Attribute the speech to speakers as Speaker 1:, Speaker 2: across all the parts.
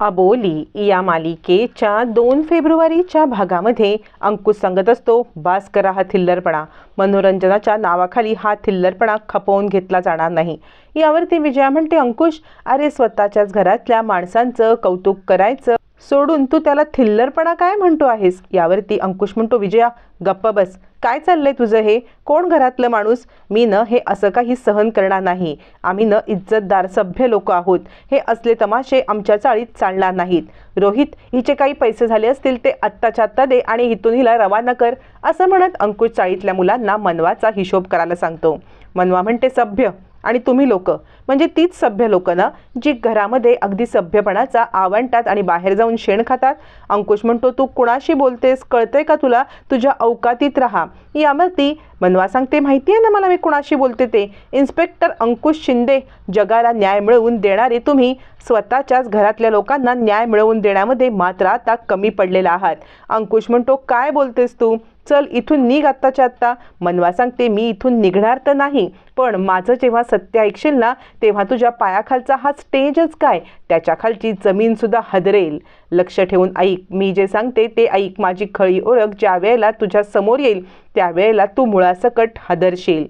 Speaker 1: अबोली या मालिकेच्या दोन फेब्रुवारीच्या भागामध्ये अंकुश सांगत असतो बास करा हा थिल्लरपणा. मनोरंजनाच्या नावाखाली हा थिल्लरपणा खपवून घेतला जाणार नाही. यावरती विजया म्हणते अंकुश अरे स्वतःच्याच घरातल्या माणसांचं कौतुक करायचं सोडून तू त्याला थिल्लरपणा काय म्हणतो आहेस? यावरती अंकुश म्हणतो विजया गप्प बस. काय चाललंय तुझं हे? कोण घरातलं माणूस? मी न हे असं काही सहन करणार नाही. आम्ही न इज्जतदार सभ्य लोक आहोत. हे असले तमाशे आमच्या चाळीत चालणार नाहीत. रोहित हिचे काही पैसे झाले असतील ते आत्ताच्या आत्ता दे आणि इथून हिला रवाना कर असं म्हणत अंकुश चाळीतल्या मुलांना मनवाचा हिशोब करायला सांगतो. मनवा म्हणते सभ्य आणि तुम्ही लोक. म्हणजे तीच सभ्य लोक ना जी घरामध्ये अगदी सभ्यपणाचा आवंटात आणि बाहेर जाऊन शेण खातात. अंकुश म्हणतो तू कुणाशी बोलतेस? कळतंय का तुला? तुझ्या अवकातीत राहा. यामध्ये मनवा सांगते माहिती आहे ना मला मी कुणाशी बोलते ते? इन्स्पेक्टर अंकुश शिंदे जगाला न्याय मिळवून देणारे तुम्ही स्वतःच्याच घरातल्या लोकांना न्याय मिळवून देण्यामध्ये मात्र आता कमी पडलेला आहात. अंकुश म्हणतो काय बोलतेस तू? चल इथून निघ आत्ताच्या आत्ता. मनवा सांगते मी इथून निघणार तर नाही पण माझं जेव्हा सत्य ऐकशील ना तेव्हा तुझ्या पायाखालचा हा स्टेजच काय? त्याच्या खालची हदरेल. लक्ष ठेवून ऐक मी जे सांगते ते ऐक. माझी खळी ओळख ज्या वेळेला तुझ्या समोर येईल त्यावेळेला तू मुळासकट हदरशील.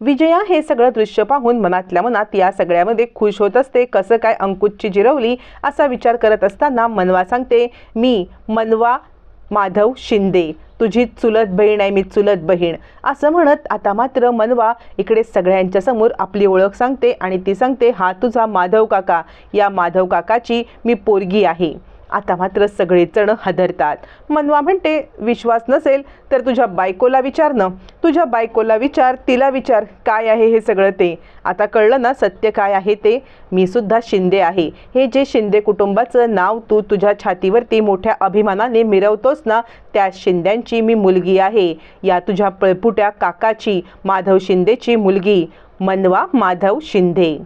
Speaker 1: विजया हे सगळं दृश्य पाहून मनातल्या मनात या सगळ्यामध्ये खुश होत असते. कसं काय अंकुशची जिरवली असा विचार करत असताना मनवा सांगते मी मनवा माधव शिंदे तुझी चुलत बहीण आहे मी चुलत बहीण. असं म्हणत आता मात्र मनवा इकडे सगळ्यांच्या समोर आपली ओळख सांगते आणि ती सांगते हा तुझा माधव काका. या माधव काकाची मी पोरगी आहे. आता मात्र सगळेजण हदरतात. मनवा म्हणते विश्वास नसेल तर तुझ्या बायकोला विचार ना. तुझ्या बायकोला विचार तिला विचार काय आहे हे सगळं ते. आता कळलं ना सत्य काय आहे ते? मी सुद्धा शिंदे आहे. हे जे शिंदे कुटुंबाचं नाव तू तुझ्या छातीवरती मोठ्या अभिमानाने मिरवतोस ना त्या शिंद्यांची मी मुलगी आहे. या तुझ्या पळपुट्या काकाची माधव शिंदेची मुलगी. मनवा माधव शिंदे.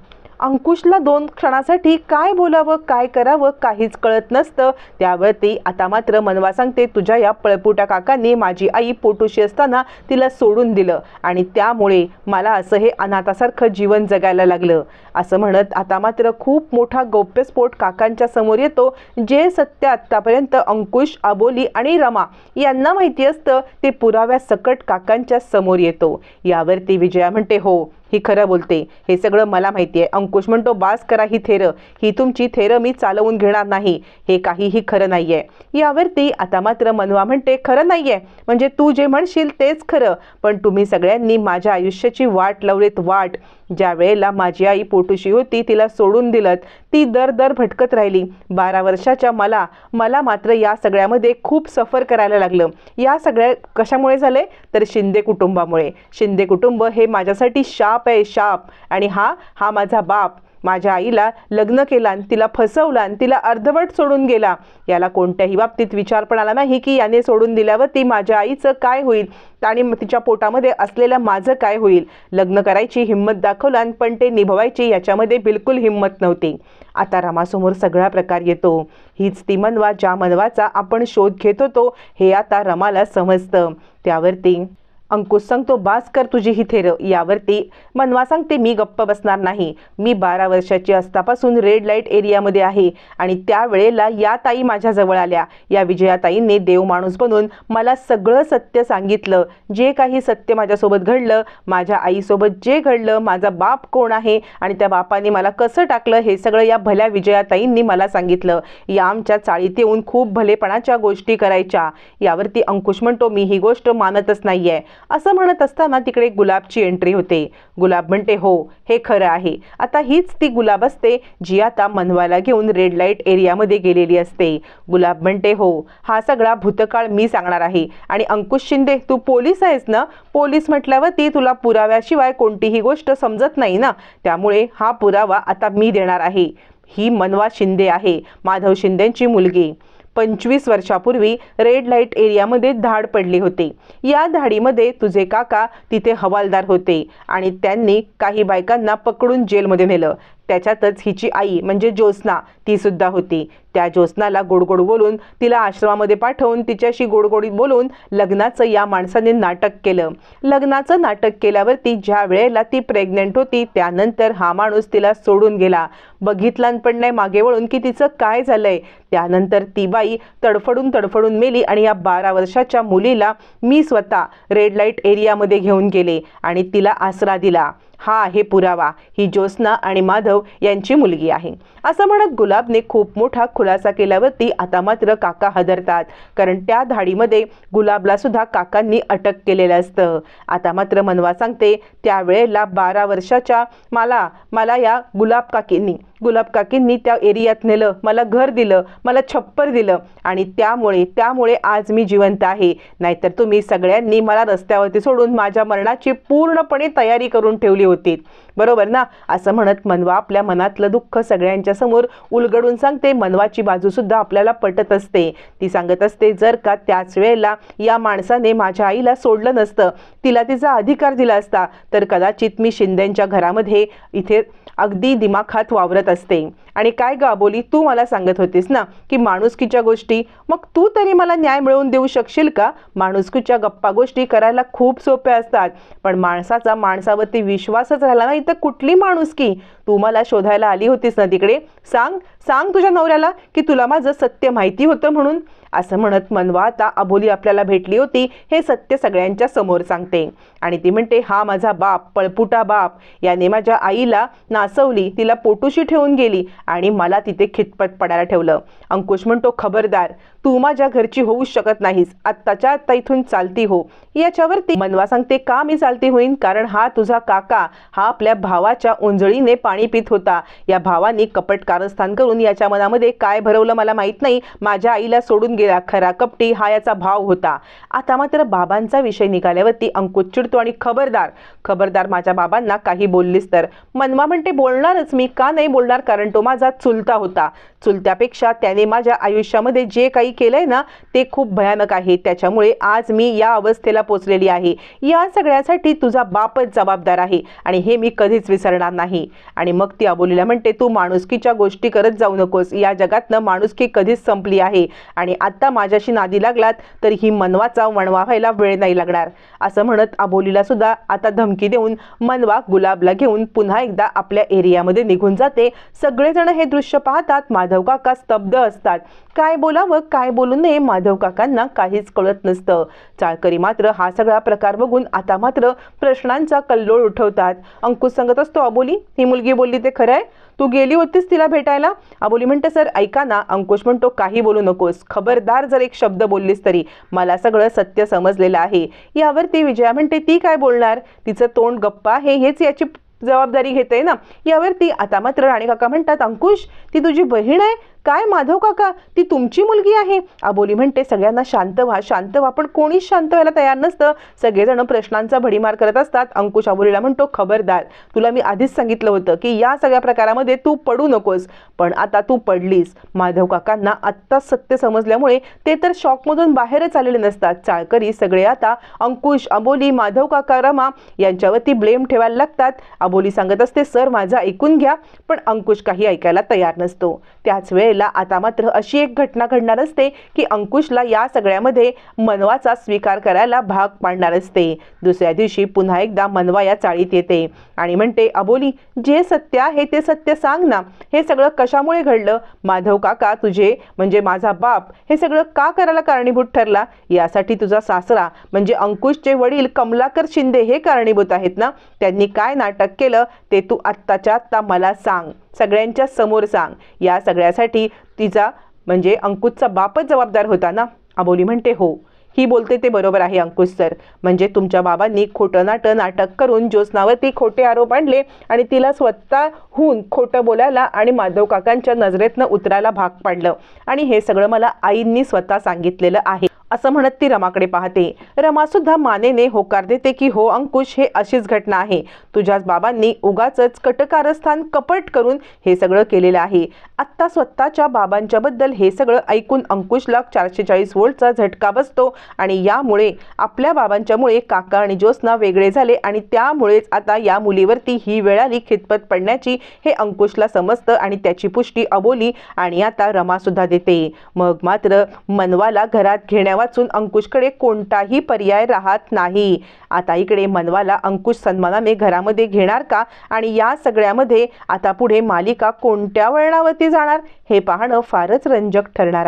Speaker 1: अंकुशला दोन क्षणासाठी काय बोलावं काय करावं काहीच कळत नसतं. त्यावरती आता मात्र मनवा सांगते तुझ्या या पळपुट्या काकांनी माझी आई पोटोशी असताना तिला सोडून दिलं आणि त्यामुळे मला असं हे अनाथासारखं जीवन जगायला लागलं. असं म्हणत आता मात्र खूप मोठा गौप्यस्फोट काकांच्या समोर येतो जे सत्य आत्तापर्यंत अंकुश अबोली आणि रमा यांना माहिती असतं ते पुराव्या सकट काकांच्या समोर येतो. यावरती विजया म्हणते हो ही खरं बोलते. हे सगळं मला माहिती आहे अंकुश म्हणतो बास करा ही थेरं. ही तुमची थेरं मी चालवून घेणार नाही. हे काहीही खरं नाही आहे यावरती आता मात्र मनवा म्हणते खरं नाही आहे म्हणजे तू जे म्हणशील तेच खरं. पण तुम्ही सगळ्यांनी माझ्या आयुष्याची वाट लावलीत वाट. ज्या वेळेला माझी आई पोटुशी होती तिला सोडून दिलं ती दर दर भटकत राहिली. बारा वर्षाच्या मला मला मात्र या सगळ्यामध्ये खूप सफर करायला लागलं. या सगळ्या कशामुळे झाले? तर शिंदे कुटुंबामुळे. शिंदे कुटुंब हे माझ्यासाठी शाप आहे शाप. आणि हा हा माझा बाप. माझ्या आईला लग्न केला आणि तिला फसवला आणि तिला अर्धवट सोडून गेला. याला कोणत्याही बाबतीत विचार पण आला नाही की याने सोडून दिल्यावर ती माझ्या आईचं काय होईल आणि तिच्या पोटामध्ये असलेलं माझं काय होईल. लग्न करायची हिंमत दाखवला आणि पण ते निभवायची याच्यामध्ये बिलकुल हिंमत नव्हती. आता रमासमोर सगळा प्रकार येतो. हीच ती मनवा ज्या मनवाचा आपण शोध घेत होतो हे आता रमाला समजतं. त्यावरती अंकुश सांगतो भास्कर तुझी ही थेर यावरती. मनवा सांगते मी गप्प बसणार नाही. मी बारा वर्षाची असतापासून रेड लाइट एरियामध्ये आहे आणि त्यावेळेला या ताई माझ्याजवळ आल्या. या विजयाताईंनी देव माणूस बनून मला सगळं सत्य सांगितलं. जे काही सत्य माझ्यासोबत घडलं माझ्या आईसोबत जे घडलं माझा बाप कोण आहे आणि त्या बापाने मला कसं टाकलं हे सगळं या भल्या विजयाताईंनी मला सांगितलं. या आमच्या चाळीत येऊन खूप भलेपणाच्या गोष्टी करायच्या. यावरती अंकुश म्हणतो मी ही गोष्ट मानतच नाहीये. असं म्हणत असताना तिकडे गुलाबची एंट्री होते. गुलाब म्हणते हो हे खरं आहे. आता हीच ती गुलाब असते जी आता मनवाला घेऊन रेड लाइट एरियामध्ये गेलेली असते. गुलाब म्हणते हो हा सगळा भूतकाळ मी सांगणार आहे. आणि अंकुश शिंदे तू पोलीस आहेस ना? पोलीस म्हटल्यावरती तुला पुराव्याशिवाय कोणतीही गोष्ट समजत नाही ना? त्यामुळे हा पुरावा आता मी देणार आहे. ही मनवा शिंदे आहे माधव शिंदेची मुलगी. पंचवीस वर्षापूर्वी रेड लाइट एरियामध्ये धाड पडली होती. या धाडीमध्ये तुझे काका तिथे हवालदार होते आणि त्यांनी काही बायकांना पकडून जेलमध्ये नेलं. त्याच्यातच हिची आई म्हणजे ज्योत्स्ना ती सुद्धा होती. त्या ज्योत्स्नाला गोडगोड बोलून तिला आश्रमामध्ये पाठवून तिच्याशी गोडगोडीत बोलून लग्नाचं या माणसाने नाटक केलं. लग्नाचं नाटक केल्यावरती ज्या वेळेला ती प्रेग्नेंट होती त्यानंतर हा माणूस तिला सोडून गेला. बघितला पण नाही मागे वळून की तिचं काय झालंय. त्यानंतर ती बाई तडफडून तडफडून मेली आणि या बारा वर्षाच्या मुलीला मी स्वतः रेड लाइट एरियामध्ये घेऊन गेले आणि तिला आसरा दिला. हा आहे पुरावा. ही ज्योत्स्ना आणि माधव यांची मुलगी आहे. असं म्हणत गुलाबने खूप मोठा खुलासा केल्यावरती आता मात्र काका हदरतात. कारण त्या धाडीमध्ये गुलाबला सुद्धा काकांनी अटक केलेलं असतं. आता मात्र मनवा सांगते त्यावेळेला बारा वर्षाच्या मला मला या गुलाब काकींनी गुलाब काकींनी त्या एरियात नेलं मला घर दिलं मला छप्पर दिलं आणि त्यामुळे त्यामुळे आज मी जिवंत आहे. नाहीतर तुम्ही सगळ्यांनी मला रस्त्यावरती सोडून माझ्या मरणाची पूर्णपणे तयारी करून ठेवली होती. बरोबर ना? असं म्हणत मनवा आपल्या मनातलं दुःख सगळ्यांच्या समोर उलगडून सांगते. मनवाची बाजू सुद्धा आपल्याला पटत असते. ती सांगत असते जर का त्याच वेळेला या माणसाने माझ्या आईला सोडलं नसतं तिला तिचा अधिकार दिला असता तर कदाचित मी शिंदेंच्या घरामध्ये इथे अगदी दिमाखात वावरत असते. आणि काय गा बोली तू मला सांगत होतीस ना की माणुसकीच्या गोष्टी मग तू तरी मला न्याय मिळवून देऊ शकशील का? माणुसकीच्या गप्पा गोष्टी करायला खूप सोप्या असतात. पण माणसाचा माणसावरती विश्वासच राहिला नाही तर कुठली माणुसकी? तू मला शोधायला आली होतीस ना तिकडे? सांग सांग तुझ्या नवऱ्याला की तुला माझं सत्य माहिती होतं म्हणून. असं म्हणत मनवा आता अबोली आपल्याला भेटली होती हे सत्य सगळ्यांच्या समोर सांगते. आणि ती म्हणते हा माझा बाप पळपुटा बाप. याने माझ्या आईला नासवली तिला पोटूशी ठेवून गेली आणि मला तिथे खितपत पडायला ठेवलं. अंकुश म्हणतो खबरदार तू माझ्या घरची होऊ शकत नाहीस. आत्ताच्या आत्ता इथून चालती हो. याच्यावरती मनवा सांगते का मी चालती होईन? कारण हा तुझा काका हा आपल्या भावाच्या उंजळीने पाणी पित होता. या भावानी कपट कारस्थान करून याच्या मनामध्ये काय भरवलं मला माहीत नाही. माझ्या आईला सोडून गेला. खरा कपटी हा याचा भाव होता. आता मात्र बाबांचा विषय निघाल्यावरती अंकुश चिडतो आणि खबरदार खबरदार माझ्या बाबांना काही बोललीस तर. मनवा म्हणते बोलणारच मी. का नाही बोलणार? कारण तो माझा चुलता होता. चुलत्यापेक्षा त्याने माझ्या आयुष्यामध्ये जे काही केलंय ना ते खूप भयानक आहे. त्याच्यामुळे आज मी या अवस्थेला पोचलेली आहे. या सगळ्यासाठी तुझा बापच जबाबदार आहे आणि हे मी कधीच विसरणार नाही. आणि मग ती अबोलीला म्हणते तू माणुसकीच्या गोष्टी करत जाऊ नकोस. या जगातनं माणुसकी कधीच संपली आहे. आणि आत्ता माझ्याशी नादी लागलात तर ही मनवाचा वणवा व्हायला वेळ नाही लागणार. असं म्हणत अबोलीला सुद्धा आता धमकी देऊन मनवा गुलाबला घेऊन पुन्हा एकदा आपल्या एरियामध्ये निघून जाते. सगळेजण हे दृश्य पाहतात. माधव काका स्तब्ध असतात. काय बोलावं? काय बोलू नये माधव काकांना काहीच कळत नसतं. चाळकरी मात्र हा सगळा प्रकार बघून आता मात्र प्रश्नांचा कल्लोळ उठवतात. अंकुश सांगत असतो अबोली ही मुलगी बोलली ते खरं आहे तू गेली होतीस तिला भेटायला? अबोली म्हणते सर ऐका ना अंकुश म्हणतो काही बोलू नकोस. खबरदार जर एक शब्द बोललीस तरी. मला सगळं सत्य समजलेलं आहे. यावरती विजया म्हणते ती काय बोलणार? तिचं तोंड गप्पा आहे हेच याची जबाबदारी घेते ना. यावरती आता मात्र राणी काका म्हणतात अंकुश ती तुझी बहीण आहे? काय माधव काका ती तुमची मुलगी आहे? आबोली म्हणते सगळ्यांना शांत व्हा शांत व्हा. पण कोणीच शांत व्हायला तयार नसतं. सगळेजण प्रश्नांचा भडीमार करत असतात. अंकुश आबोलीला म्हणतो खबरदार तुला मी आधीच सांगितलं होतं की या सगळ्या प्रकारामध्ये तू पडू नकोस. पण आता तू पडलीस. माधव काकांना आत्ताच सत्य समजल्यामुळे ते तर शॉकमधून बाहेरच आलेले नसतात. चाळकरी सगळे आता अंकुश अबोली माधव काका रमा यांच्यावरती ब्लेम ठेवायला लागतात. अबोली सांगत असते सर माझं ऐकून घ्या. पण अंकुश काही ऐकायला तयार नसतो. त्याच वेळेला आता मात्र अशी एक घटना घडणार असते की अंकुशला या सगळ्यामध्ये मनवाचा स्वीकार करायला भाग पाडणार असते. दुसऱ्या दिवशी पुन्हा एकदा मनवा या चाळीत येते. आणि म्हणते अबोली जे सत्य आहे ते सत्य सांग ना. हे सगळं कशामुळे घडलं? माधव काका तुझे म्हणजे माझा बाप हे सगळं का करायला कारणीभूत ठरला? यासाठी तुझा सासरा म्हणजे अंकुशचे वडील कमलाकर शिंदे हे कारणीभूत आहेत ना? त्यांनी काय नाटक केलं? ते तू आत्ताच्या आत्ता मला सांग. सगळ्यांच्या समोर सांग. या सगळ्यासाठी तिचा म्हणजे अंकुशचा बापच जबाबदार होता ना? अबोली म्हणते हो. ही बोलते ते बरोबर आहे अंकुश सर. म्हणजे तुमच्या बाबांनी खोटं नाटं नाटक करून ज्योत्स्नावरती खोटे आरोप आणले आणि तिला स्वतःहून खोटं बोलायला आणि माधव काकांच्या नजरेतनं उतरायला भाग पाडलं. आणि हे सगळं मला आईंनी स्वतः सांगितलेलं आहे. असं म्हणत ती रमाकडे पाहते. रमासुद्धा मानेने होकार देते की हो अंकुश हे अशीच घटना आहे. तुझ्याच बाबांनी उगाच कटकारस्थान कपट करून हे सगळं केलेलं आहे. आत्ता स्वतःच्या बाबांच्या बद्दल हे सगळं ऐकून अंकुशला चारशे चाळीस वोल्टचा झटका बसतो आणि यामुळे आपल्या बाबांच्यामुळे काका आणि ज्योत्स्ना वेगळे झाले आणि त्यामुळेच आता या मुलीवरती ही वेळ आली खितपत पडण्याची. हे अंकुशला समजतं आणि त्याची पुष्टी अबोली आणि आता रमासुद्धा देते. मग मात्र मनवाला घरात घेण्या वाचून अंकुशकडे कोणताही पर्याय राहत नाही. आता इकडे मनवाला अंकुश सन्मानाने घरामध्ये घेणार का? आणि या सगळ्यामध्ये आता पुढे मालिका कोणत्या वळणावरती जाणार? हे पाहणं फारच रंजक ठरणार आहे.